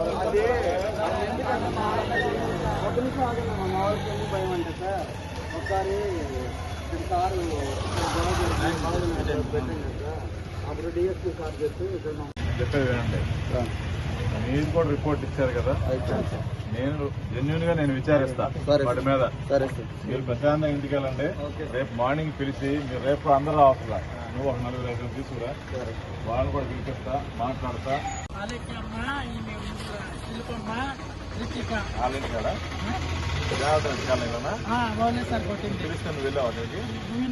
ఒకసారి పెట్టింది సార్ అప్పుడు డిఎస్పీ సార్ చెప్తే ఇక్కడ చెప్పేది వినండి. మీరు కూడా రిపోర్ట్ ఇచ్చారు కదా? నేను జెన్యున్గా నేను విచారిస్తా సరే. వాటి మీద. సరే సార్. మీరు ప్రశాంతంగా ఇంటికి వెళ్ళండి. రేపు మార్నింగ్ పిలిచి మీరు రేపు అందరూ అవసరం నువ్వు ఒక నలుగురు ఐదు తీసుకురా. వాళ్ళని కూడా పిలిపిస్తా మాట్లాడతా. సార్ కొట్టింది.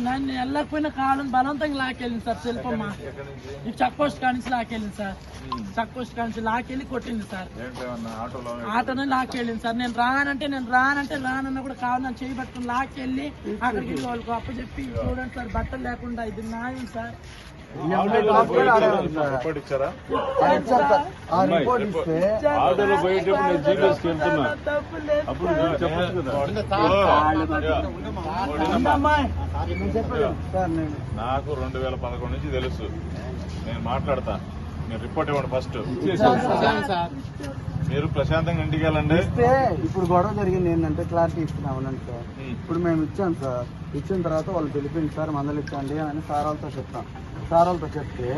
నన్ను వెళ్ళకపోయిన కాలం బలవంతంగా లాకెళ్ళింది సార్ శిల్పమ్మ ఈ చెక్ పోస్ట్ కానించి లాకెళ్ళింది సార్. చెక్ పోస్ట్ కానించి లాకెళ్ళి కొట్టింది సార్. ఏంటో ఏమన్నా ఆటోలో ఆటోనే లాకెళ్ళింది సార్. నేను రానంటే నేను రానంటే రానన్నా కూడా కావాలని చేయి పట్టుకుని లాకెళ్ళి అక్కడికి వెళ్ళి వాళ్ళకి అప్పచెప్పి చూడండి సార్ బట్టలు లేకుండా ఇది న్యాయం సార్. రిపోర్ట్ ఇచ్చారా? ఆ రిపోర్ట్ ఇస్తే ఆటోలో పోయేటప్పుడు నేను వెళ్తున్నా అప్పుడు మీరు చెప్పచ్చు కదా అమ్మాయి నేను చెప్పాను సార్ నేను నాకు రెండు వేల పదకొండు నుంచి తెలుసు. నేను మాట్లాడతా. నేను రిపోర్ట్ ఇవ్వండి ఫస్ట్. మీరు ప్రశాంతంగా ఇంటికి వెళ్ళండి. ఇప్పుడు గొడవ జరిగింది ఏంటంటే క్లారిటీ ఇస్తున్నాం సార్. ఇప్పుడు మేము ఇచ్చాం సార్. ఇచ్చిన తర్వాత వాళ్ళు పిలిపించి సార్ మందలు ఇచ్చండి అని సార్ వాళ్ళతో చెప్తాం. సార్ వాళ్ళతో చెప్తే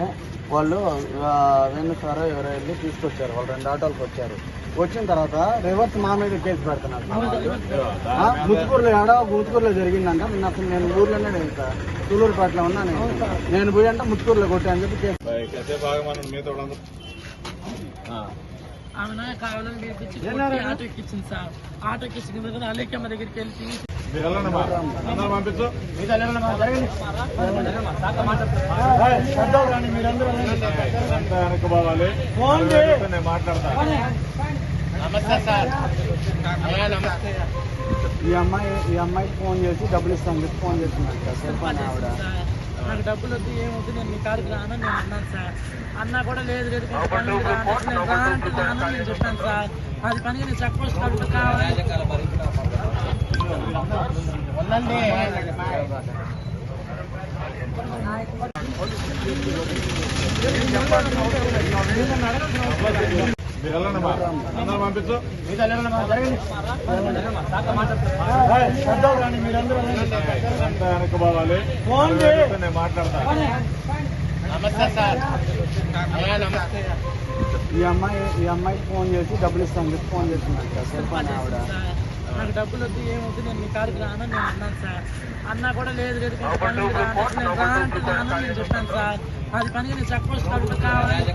వాళ్ళు వెన్ను సార్ ఎవరో వెళ్ళి తీసుకొచ్చారు. వాళ్ళు రెండు ఆటోలకు వచ్చారు. వచ్చిన తర్వాత రివర్స్ మా మీద కేసు పెడుతున్నారు. ముత్తుకూరులో ఏడో ముత్తుకూరులో జరిగిందంట. నేను అసలు నేను ఊర్లోనే లేదు సార్. తూలూరుపేటలో ఉన్నా నేను. నేను పోయి అంటే ముత్తుకూరులో కొట్టా అని చెప్పి కేసు. ఆమె కావాలని పిలిపించి కొట్టి ఆటో ఎక్కించింది సార్. ఆటో ఎక్కించిన తర్వాత అలేకమ్మ దగ్గరికి వెళ్ళి మీరు అందరూ పంపించు. పోవాలి నేను మాట్లాడతా ఈ అమ్మాయి ఈ అమ్మాయికి ఫోన్ చేసి డబ్బులు ఇస్తాను చెప్పి ఫోన్ చేస్తున్నాను సార్ ఆవిడ. సార్. నాకు డబ్బులు వద్దు ఏమొద్దు నేను మీ కాడికి రానని నేను అన్నాను సార్. అన్నా కూడా లేదు లేదు కొంచెం పని ఉంది రా అంటే నేను చెప్పాను సార్. అది పని నేను చెక్ పోస్ట్ కావాలి. మీరు అందరూ పంపించు పోవాలి నేను ఈ అమ్మాయి ఈ అమ్మాయికి ఫోన్ చేసి డబ్బులు ఇస్తాను చెప్పి ఫోన్ చేస్తున్నాను సార్ చెప్పండి ఆవిడ. నాకు డబ్బులు వద్దు ఏమొద్దు నేను మీ కాడికి రానని నేను అన్నాను సార్. అన్నా కూడా లేదు లేదు కొంచెం పని ఉంది రా అంటే నేను రానంటే రానని నేను చెప్పాను సార్. అది పని నేను చెక్ పోస్ట్ డబ్బులు కావాలి.